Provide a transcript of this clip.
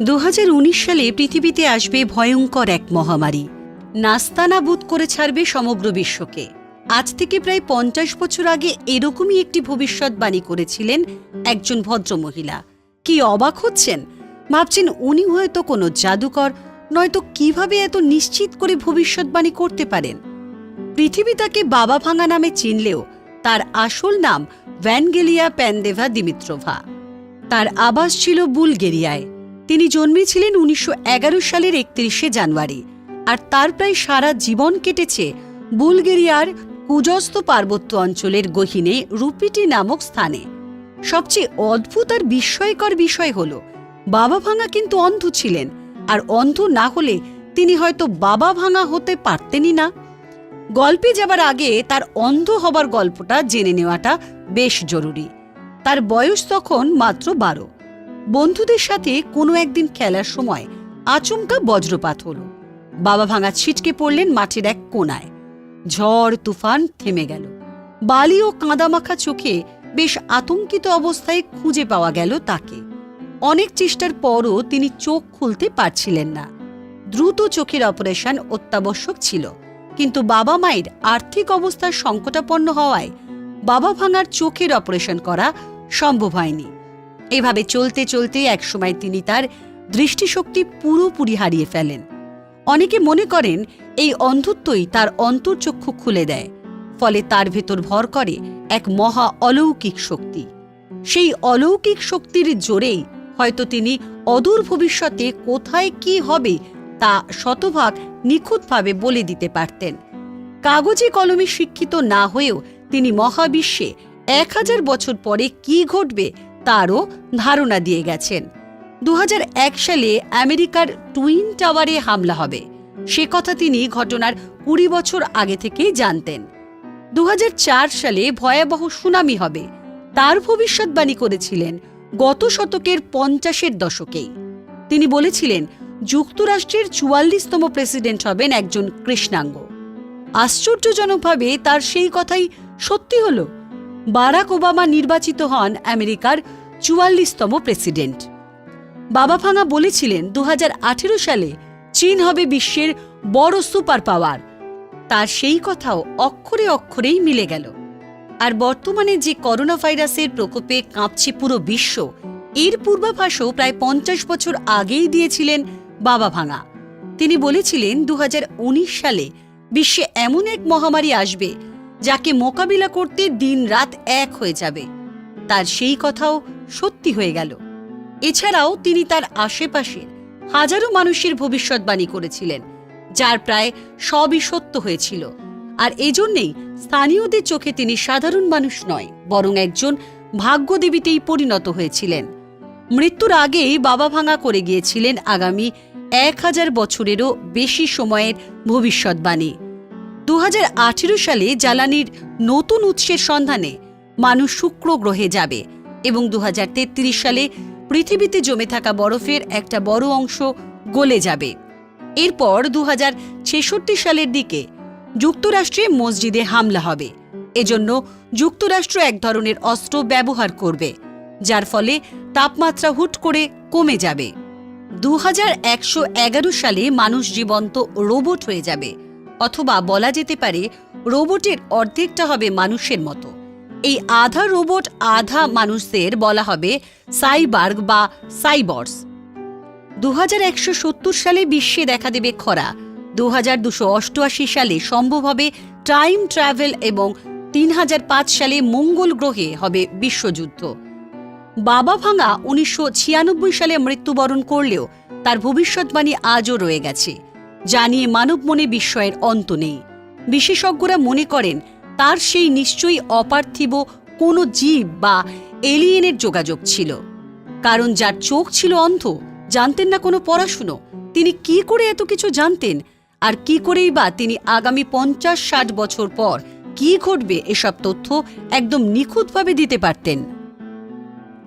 দু হাজার উনিশ সালে পৃথিবীতে আসবে ভয়ঙ্কর এক মহামারী। নাস্তানাবুদ করে ছাড়বে সমগ্র বিশ্বকে। আজ থেকে প্রায় পঞ্চাশ বছর আগে এরকমই একটি ভবিষ্যৎবাণী করেছিলেন একজন ভদ্রমহিলা। কি অবাক হচ্ছেন? ভাবছেন উনি হয়তো কোনো জাদুকর, নয়তো কীভাবে এত নিশ্চিত করে ভবিষ্যৎবাণী করতে পারেন? পৃথিবী তাকে বাবা ভাঙা নামে চিনলেও তার আসল নাম ভ্যানগেলিয়া প্যানদেভা দিমিত্রোভা। তার আবাস ছিল বুলগেরিয়ায়। তিনি জন্মেছিলেন উনিশশো এগারো সালের একত্রিশে জানুয়ারি, আর তার প্রায় সারা জীবন কেটেছে বুলগেরিয়ার কুজস্ত পার্বত্য অঞ্চলের গহিনে রুপিটি নামক স্থানে। সবচেয়ে অদ্ভুত আর বিস্ময়কর বিষয় হল, বাবা ভাঙা কিন্তু অন্ধ ছিলেন, আর অন্ধ না হলে তিনি হয়তো বাবা ভাঙা হতে পারতেনই না। গল্পে যাবার আগে তার অন্ধ হবার গল্পটা জেনে নেওয়াটা বেশ জরুরি। তার বয়স তখন মাত্র বারো। বন্ধুদের সাথে কোনো একদিন খেলার সময় আচমকা বজ্রপাত হলো। বাবা ভাঙা ছিটকে পড়লেন মাঠের এক কোনায়। ঝড়, তুফান থেমে গেল। বালি ও কাঁদামাখা চোখে বেশ আতঙ্কিত অবস্থায় খুঁজে পাওয়া গেল তাকে। অনেক চেষ্টার পরও তিনি চোখ খুলতে পারছিলেন না। দ্রুত চোখের অপারেশন অত্যাবশ্যক ছিল। কিন্তু বাবা মায়ের আর্থিক অবস্থার সংকটাপন্ন হওয়ায় বাবা ভাঙার চোখের অপারেশন করা সম্ভব হয়নি। এভাবে চলতে চলতে একসময় তিনি তার দৃষ্টিশক্তি পুরোপুরি হারিয়ে ফেলেন। অনেকে মনে করেন এই অন্ধত্বই তার অন্তর্চক্ষু খুলে দেয়, ফলে তার ভেতর ভর করে এক মহা অলৌকিক শক্তি। সেই অলৌকিক শক্তির জোরেই হয়তো তিনি অদূর ভবিষ্যতে কোথায় কি হবে তা শতভাগ নিখুঁতভাবে বলে দিতে পারতেন। কাগজে কলমে শিক্ষিত না হয়েও তিনি মহাবিশ্বে এক হাজার বছর পরে কি ঘটবে তারও ধারণা দিয়ে গেছেন। দু হাজার এক সালে আমেরিকার টুইন টাওয়ারে হামলা হবে। সে কথা তিনি ঘটনার কুড়ি বছর আগে থেকেই জানতেন। দু হাজার চার সালে ভয়াবহ সুনামি হবে। তার ভবিষ্যৎবাণী করেছিলেন গত শতকের পঞ্চাশের দশকেই। তিনি বলেছিলেন, যুক্তরাষ্ট্রের চুয়াল্লিশতম প্রেসিডেন্ট হবেন একজন কৃষ্ণাঙ্গ। আশ্চর্যজনকভাবে তার সেই কথাই সত্যি হল? বারাক ওবামা নির্বাচিত হন আমেরিকার চুয়াল্লিশতম প্রেসিডেন্ট। বাবা ভাঙা বলেছিলেন দু হাজার আঠেরো সালে চীন হবে বিশ্বের বড় সুপার পাওয়ার তার সেই কথাও অক্ষরে অক্ষরেই মিলে গেল। আর বর্তমানে যে করোনা ভাইরাসের প্রকোপে কাঁপছে পুরো বিশ্ব, এর পূর্বাভাসও প্রায় পঞ্চাশ বছর আগেই দিয়েছিলেন বাবা ভাঙা। তিনি বলেছিলেন দু হাজার উনিশ সালে বিশ্বে এমন এক মহামারী আসবে যাকে মোকাবিলা করতে দিন রাত এক হয়ে যাবে। তার সেই কথাও সত্যি হয়ে গেল। এছাড়াও তিনি তার আশেপাশের হাজারো মানুষের ভবিষ্যৎবাণী করেছিলেন, যার প্রায় সবই সত্য হয়েছিল। আর এজন্যেই স্থানীয়দের চোখে তিনি সাধারণ মানুষ নয়, বরং একজন ভাগ্যদেবীতেই পরিণত হয়েছিলেন। মৃত্যুর আগেই বাবা ভাঙা করে গিয়েছিলেন আগামী এক হাজার বছরেরও বেশি সময়ের ভবিষ্যৎবাণী। দু হাজার আঠেরো সালে জ্বালানির নতুন উৎসের সন্ধানে মানুষ শুক্র গ্রহে যাবে এবং দু হাজার তেত্রিশ সালে পৃথিবীতে জমে থাকা বরফের একটা বড় অংশ গলে যাবে। এরপর দু হাজার ছেষট্টি সালের দিকে যুক্তরাষ্ট্রে মসজিদে হামলা হবে। এজন্য যুক্তরাষ্ট্র এক ধরনের অস্ত্র ব্যবহার করবে, যার ফলে তাপমাত্রা হুট করে কমে যাবে। দু হাজার একশো এগারো সালে মানুষ জীবন্ত রোবট হয়ে যাবে। অথবা বলা যেতে পারে রোবটের অর্ধেকটা হবে মানুষের মতো। এই আধা রোবট, আধা মানুষদের বলা হবে সাইবার্গ বা সাইবর্স। দুহাজার একশো সত্তর সালে বিশ্বে দেখা দেবে খরা। দু সালে সম্ভব হবে টাইম ট্রাভেল এবং তিন হাজার পাঁচ সালে মঙ্গল গ্রহে হবে বিশ্বযুদ্ধ। বাবা ভাঙা উনিশশো ছিয়ানব্বই সালে মৃত্যুবরণ করলেও তার ভবিষ্যৎবাণী আজও রয়ে গেছে। যা নিয়ে মানব মনে বিস্ময়ের অন্ত নেই। বিশেষজ্ঞরা মনে করেন, তার সেই নিশ্চয়ই অপার্থিব কোনো জীব বা এলিয়েনের যোগাযোগ ছিল। কারণ যার চোখ ছিল অন্ধ, জানতেন না কোনো পড়াশুনো, তিনি কি করে এত কিছু জানতেন? আর কি করেই বা তিনি আগামী পঞ্চাশ ষাট বছর পর কি ঘটবে এসব তথ্য একদম নিখুঁতভাবে দিতে পারতেন।